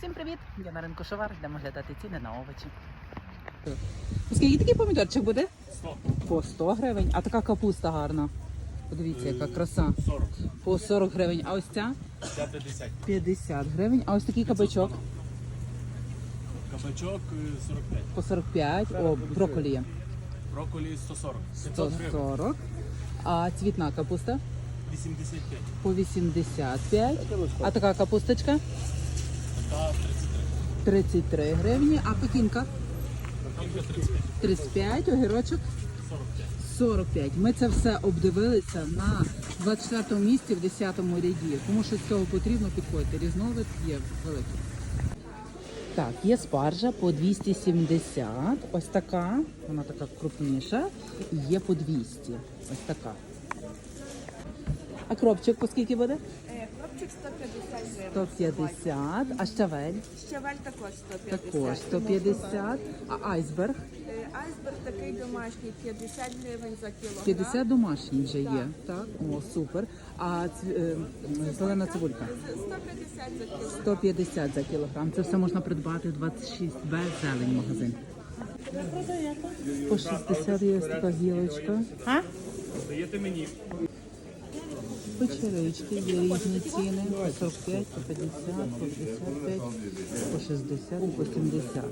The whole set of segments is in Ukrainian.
Всім привіт! Я на ринку Шовар, йдемо глядати ціни на овочі. Скільки такий помідорчик буде? 100. По 100 гривень. А така капуста гарна. Подивіться, яка краса. 40. По 40 гривень. А ось ця Ця 50. 50 гривень. А ось такий кабачок Кабачок е, 45. по 45. О, брокколі є. Брокколі 140. 500 гривень. 140. А цвітна капуста 85. по 85. А така капусточка 33. 33 гривні. А пекінка 35. 35, огірочок 45. 45. Ми це все обдивилися на 24 місці в 10 ряді. Тому що з цього потрібно підходити. Різновид є великий. Так, є спаржа по 270. Ось така, вона така крупніша. Є по 200. Ось така. А кропчик по скільки буде? Хлопчик 150 гривень. 150. А щавель Щавель також 150. також 150. А айсберг Е, Айсберг такий домашній 50 гривень за кілограм. 50 домашній вже є. Так, о, супер. А е, зелена цибулька? 150 за кілограм. 150 за кілограм. Це все можна придбати в 26Б зелень магазин. По 60 є ось така гілочка. Даєте мені. Печерички є різні ціни. По 45, по 50, по 55, по 60 і по 70.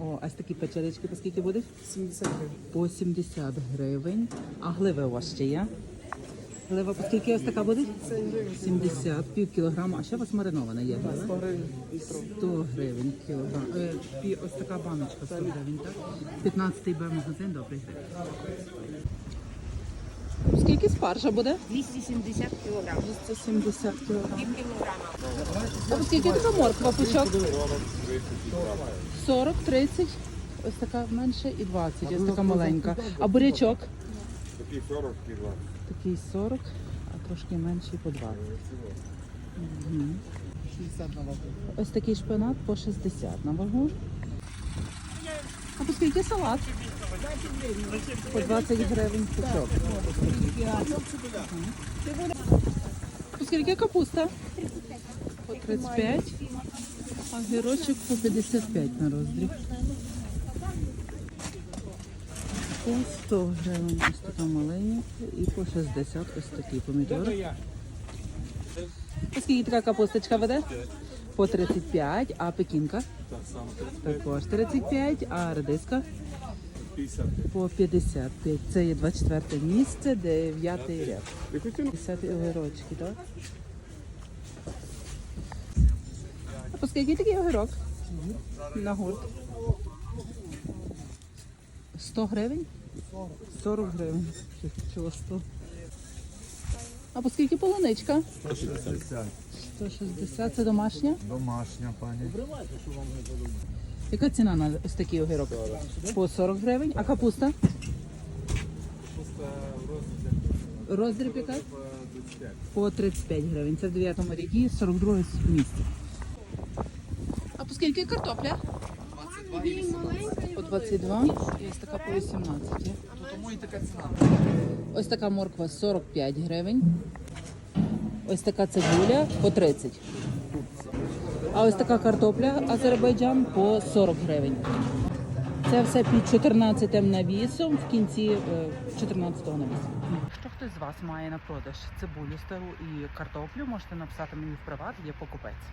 О, ось такі печерички по скільки будуть? 70 гривень. По 70 гривень. А гливи у вас ще є? Глива по скільки ось така буде? 70, пів кілограма. А ще у вас маринована є? 100 гривень. 100 гривень кілограм. Е, пі- ось така баночка 100 гривень, так? 15-й Б магазин, добрий. Скільки спаржа буде? 270 кілограм. 270 кілограм. Пів кілограма. А скільки така морква пучок? 40, 30. Ось така менше і 20, ось така маленька. А бурячок? Такий 40 кг. Такий 40, а трошки менший по 20. Мгм. Ось такий шпинат по 60 на вагу. А по скільки салат? По 20 гривень пучок. Скільки капуста? По 35. А гірочок по 55 на роздріб. По 100 гривень ось така маленька і по 60 ось такі помідори. По скільки така капусточка веде? По 35, а пекінка? Також 35, а редиска? 50. По 55. Це є 24 місце, 9 ряд. 50 огірочки, так? А по скільки такий огірок? На гурт. 100 гривень? 40 гривень. Чого 100? А по скільки полуничка? 160. 160. Це домашня? Домашня, пані. Яка ціна на ось такий огірок? По 40 гривень. А капуста? Роздріб яка? По 35 гривень. Це в 9-му ряді, 42 місце. А по скільки картопля? По 22. І ось така по 18. Тому і така ціна. Ось така морква 45 гривень. Ось така цибуля по 30. А ось така картопля Азербайджан по 40 гривень. Це все під 14 навісом в кінці 14-го навісу. Якщо хтось з вас має на продаж цибулю стару і картоплю, можете написати мені в приват, є покупець.